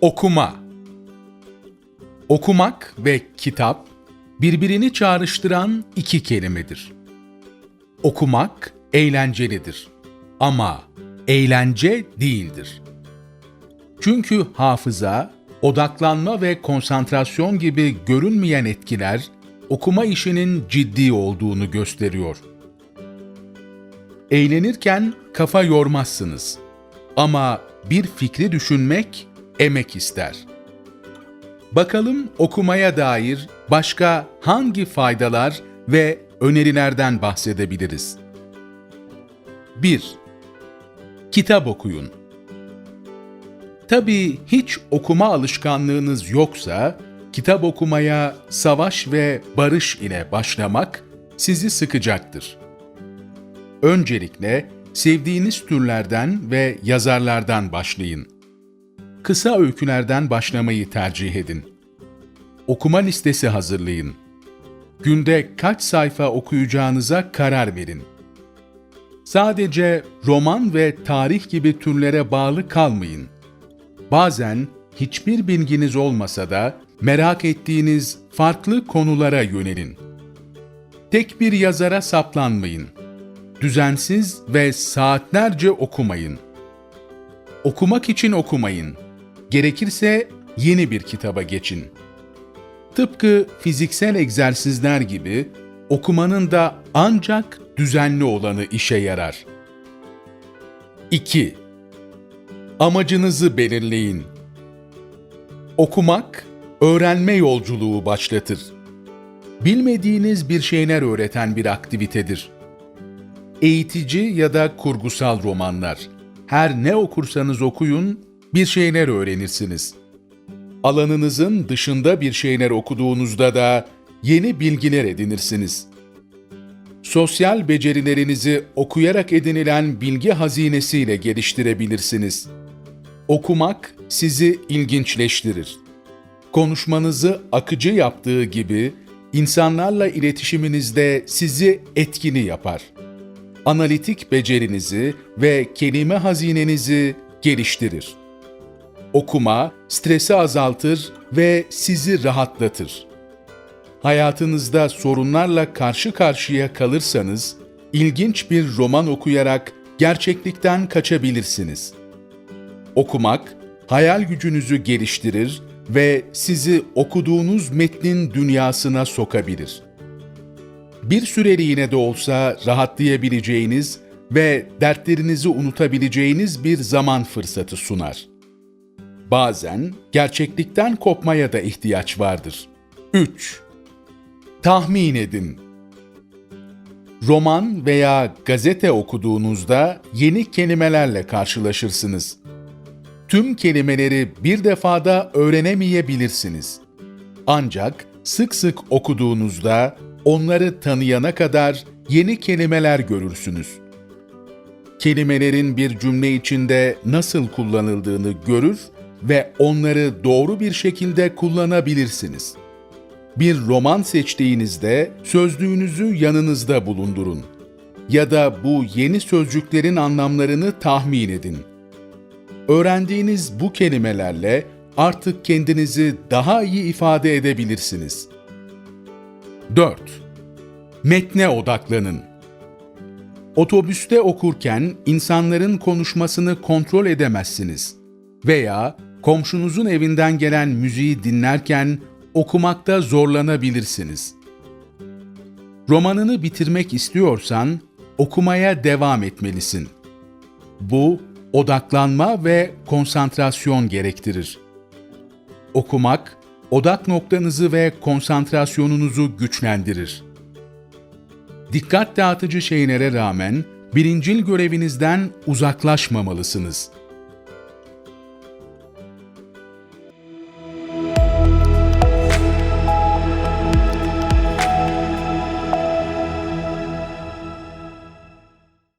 Okuma Okumak ve kitap birbirini çağrıştıran iki kelimedir. Okumak eğlencelidir ama eğlence değildir. Çünkü hafıza, odaklanma ve konsantrasyon gibi görünmeyen etkiler okuma işinin ciddi olduğunu gösteriyor. Eğlenirken kafa yormazsınız ama bir fikri düşünmek emek ister. Bakalım okumaya dair başka hangi faydalar ve önerilerden bahsedebiliriz? 1. Kitap okuyun. Tabii hiç okuma alışkanlığınız yoksa, kitap okumaya savaş ve barış ile başlamak sizi sıkacaktır. Öncelikle sevdiğiniz türlerden ve yazarlardan başlayın. Kısa öykülerden başlamayı tercih edin. Okuma listesi hazırlayın. Günde kaç sayfa okuyacağınıza karar verin. Sadece roman ve tarih gibi türlere bağlı kalmayın. Bazen hiçbir bilginiz olmasa da merak ettiğiniz farklı konulara yönelin. Tek bir yazara saplanmayın. Düzensiz ve saatlerce okumayın. Okumak için okumayın. Gerekirse yeni bir kitaba geçin. Tıpkı fiziksel egzersizler gibi okumanın da ancak düzenli olanı işe yarar. 2. Amacınızı belirleyin. Okumak, öğrenme yolculuğu başlatır. Bilmediğiniz bir şeyler öğreten bir aktivitedir. Eğitici ya da kurgusal romanlar. Her ne okursanız okuyun, bir şeyler öğrenirsiniz. Alanınızın dışında bir şeyler okuduğunuzda da yeni bilgiler edinirsiniz. Sosyal becerilerinizi okuyarak edinilen bilgi hazinesiyle geliştirebilirsiniz. Okumak sizi ilginçleştirir. Konuşmanızı akıcı yaptığı gibi insanlarla iletişiminizde sizi etkili yapar. Analitik becerinizi ve kelime hazinenizi geliştirir. Okuma stresi azaltır ve sizi rahatlatır. Hayatınızda sorunlarla karşı karşıya kalırsanız, ilginç bir roman okuyarak gerçeklikten kaçabilirsiniz. Okumak, hayal gücünüzü geliştirir ve sizi okuduğunuz metnin dünyasına sokabilir. Bir süreliğine de olsa rahatlayabileceğiniz ve dertlerinizi unutabileceğiniz bir zaman fırsatı sunar. Bazen gerçeklikten kopmaya da ihtiyaç vardır. 3. Tahmin edin. Roman veya gazete okuduğunuzda yeni kelimelerle karşılaşırsınız. Tüm kelimeleri bir defada öğrenemeyebilirsiniz. Ancak sık sık okuduğunuzda onları tanıyana kadar yeni kelimeler görürsünüz. Kelimelerin bir cümle içinde nasıl kullanıldığını görür ve onları doğru bir şekilde kullanabilirsiniz. Bir roman seçtiğinizde sözlüğünüzü yanınızda bulundurun. Ya da bu yeni sözcüklerin anlamlarını tahmin edin. Öğrendiğiniz bu kelimelerle artık kendinizi daha iyi ifade edebilirsiniz. 4. Metne odaklanın. Otobüste okurken insanların konuşmasını kontrol edemezsiniz veya komşunuzun evinden gelen müziği dinlerken okumakta zorlanabilirsiniz. Romanını bitirmek istiyorsan okumaya devam etmelisin. Bu odaklanma ve konsantrasyon gerektirir. Okumak odak noktanızı ve konsantrasyonunuzu güçlendirir. Dikkat dağıtıcı şeylere rağmen birincil görevinizden uzaklaşmamalısınız.